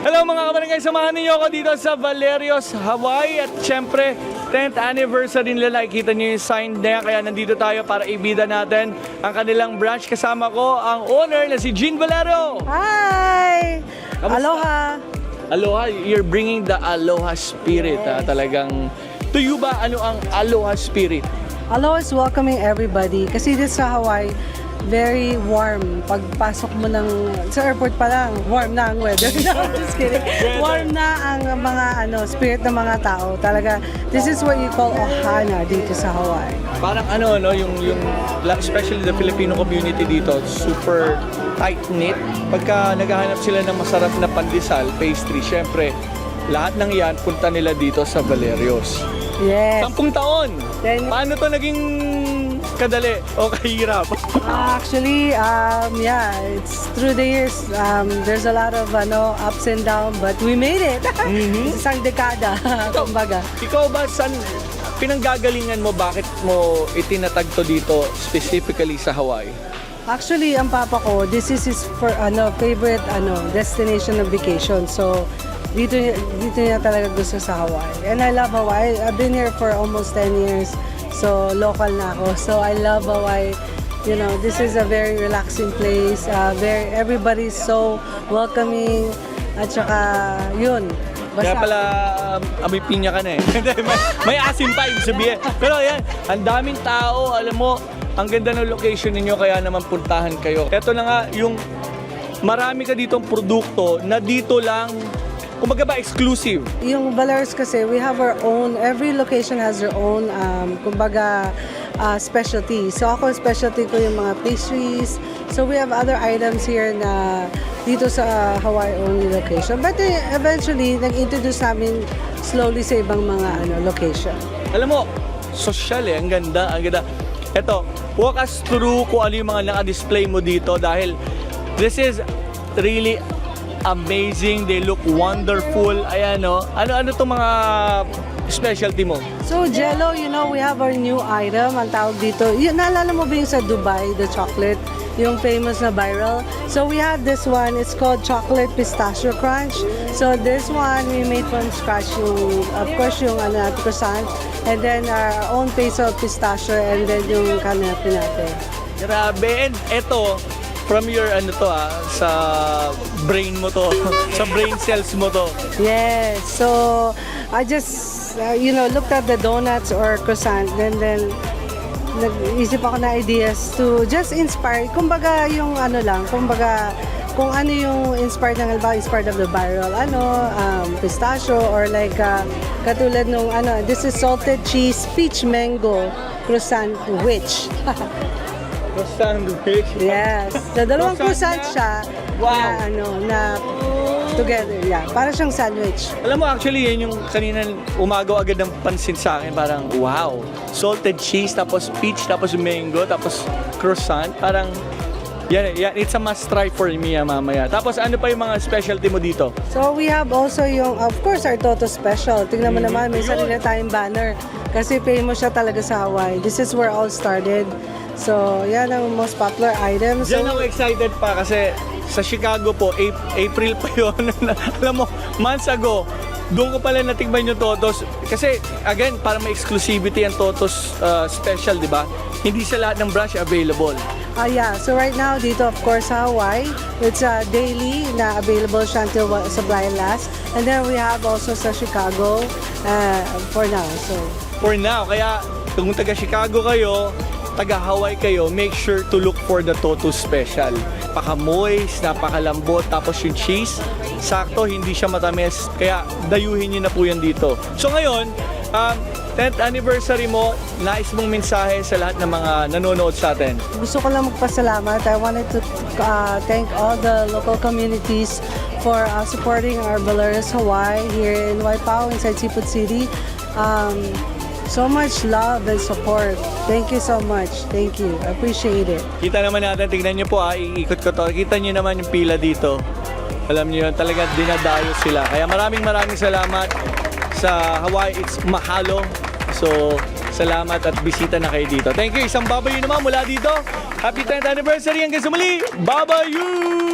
Hello mga kabarangay, samahan ninyo ako dito sa Valerios, Hawaii at syempre 10th anniversary nila. Nakikita niyo yung sign na yan, kaya nandito tayo para ibida natin ang kanilang branch. Kasama ko ang owner na si Jean Valero. Hi! Kamusta? Aloha! Aloha, you're bringing the Aloha spirit. ah. Talagang, to you ba ano ang Aloha spirit? Aloha is welcoming everybody. Kasi dito sa Hawaii, very warm. Pagpasok mo ng, sa airport pa lang, warm na ang weather. no, I'm just kidding. Warm na ang mga ano, spirit ng mga tao. Talaga, this is what you call Ohana dito sa Hawaii. Parang ano, no, yung, yung, especially the Filipino community dito, super tight-knit. Pagka naghahanap sila ng masarap na pandesal, pastry, syempre, lahat ng yan, punta nila dito sa Valerios. Yes. Sampung taon! Then- Paano to naging kadali o kahirap? Actually, um, yeah, it's through the years. Um, there's a lot of ano, ups and downs, but we made it. Mhm. Isang dekada, kumbaga. Ikaw ba, san, pinanggagalingan mo, bakit mo itinatag to dito, specifically sa Hawaii? Actually, ang papa ko, this is his for ano favorite ano destination of vacation. So dito dito niya talaga gusto sa Hawaii. And I love Hawaii. I've been here for almost 10 years. So local na ako. So I love Hawaii. You know, this is a very relaxing place. Uh, very everybody's so welcoming. At saka yun. Kaya pala, um, amoy pinya ka na eh. May, may asim pa, ibig sabihin. Pero ayan, ang daming tao, alam mo, ang ganda ng location ninyo, kaya naman puntahan kayo. Ito na nga, yung marami ka ditong produkto na dito lang, kumbaga ba, exclusive. Yung Valers kasi, we have our own, every location has their own, um, kumbaga, uh, specialty. So ako, specialty ko yung mga pastries. So we have other items here na dito sa Hawaii only location. But eh, eventually, nag-introduce namin slowly sa ibang mga ano, location. Alam mo, social eh, ang ganda, ang ganda. Ito, walk us through kung ano yung mga naka-display mo dito dahil this is really amazing. They look wonderful. Ayan, no? Ano-ano itong mga specialty mo? So Jello, you know, we have our new item, ang tawag dito. Yun, naalala mo ba yung sa Dubai, the chocolate? Yung famous na viral. So we have this one, it's called Chocolate Pistachio Crunch. So this one, we made from scratch yung, of course, yung ano, croissant. And then our own paste of pistachio and then yung kanapi natin. Grabe. And eto, from your ano to ah, sa brain mo to, sa brain cells mo to. Yes. So I just, uh, you know, looked at the donuts or croissant and then nag-isip ako na ideas to just inspire. Kumbaga yung ano lang, kumbaga kung ano yung inspired ng halimbawa inspired of the viral ano um, pistachio or like uh, katulad nung ano this is salted cheese peach mango croissant witch Sandwich. yes so dalawang Croissant croissant siya Wow. na ano na together yeah para siyang sandwich Alam mo, actually, yan yung kanina umagaw agad ng pansin sa akin. Parang, wow. Salted cheese, tapos peach, tapos mango, tapos croissant. Parang, yan, yan, it's a must try for me ah, mamaya. Tapos, ano pa yung mga specialty mo dito? So we have also yung, of course, our Toto Special. Tingnan mo Mhm. naman, may sarili na tayong banner. Kasi famous siya talaga sa Hawaii. This is where all started. So, yan ang most popular items. So, Diyan ako excited pa kasi sa Chicago po, Ap- April pa yun. Alam mo, months ago, doon ko pala natigman yung Totos. Kasi, again, para may exclusivity ang Totos uh, special, di ba? Hindi sa lahat ng branch available. Ah, yeah. So right now, dito of course sa Hawaii, it's uh, daily na available siya until supply lasts. And then we have also sa Chicago uh, for now. So, For now, kaya kung taga Chicago kayo, taga Hawaii kayo, make sure to look for the Totos Special. Paka-moist, napakalambot, tapos yung cheese, sakto, hindi siya matamis. Kaya dayuhin niyo na po yan dito. So ngayon, um, 10th anniversary mo, nais mong mensahe sa lahat ng mga nanonood sa atin. gusto ko lang magpasalamat. I wanted to uh, thank all the local communities for uh, supporting our Valeris Hawaii here in Waipao, inside Seafood City. Um, so much love and support. Thank you so much. Thank you. I appreciate it. Kita naman natin, tignan niyo po ah, iikot ko to. Kita niyo naman yung pila dito. Alam niyo yun, talaga dinadayo sila. Kaya maraming maraming salamat sa Hawaii. It's mahalo. So, salamat at bisita na kayo dito. Thank you. Isang babayu naman mula dito. Happy 10th anniversary hanggang sa muli. Babayu!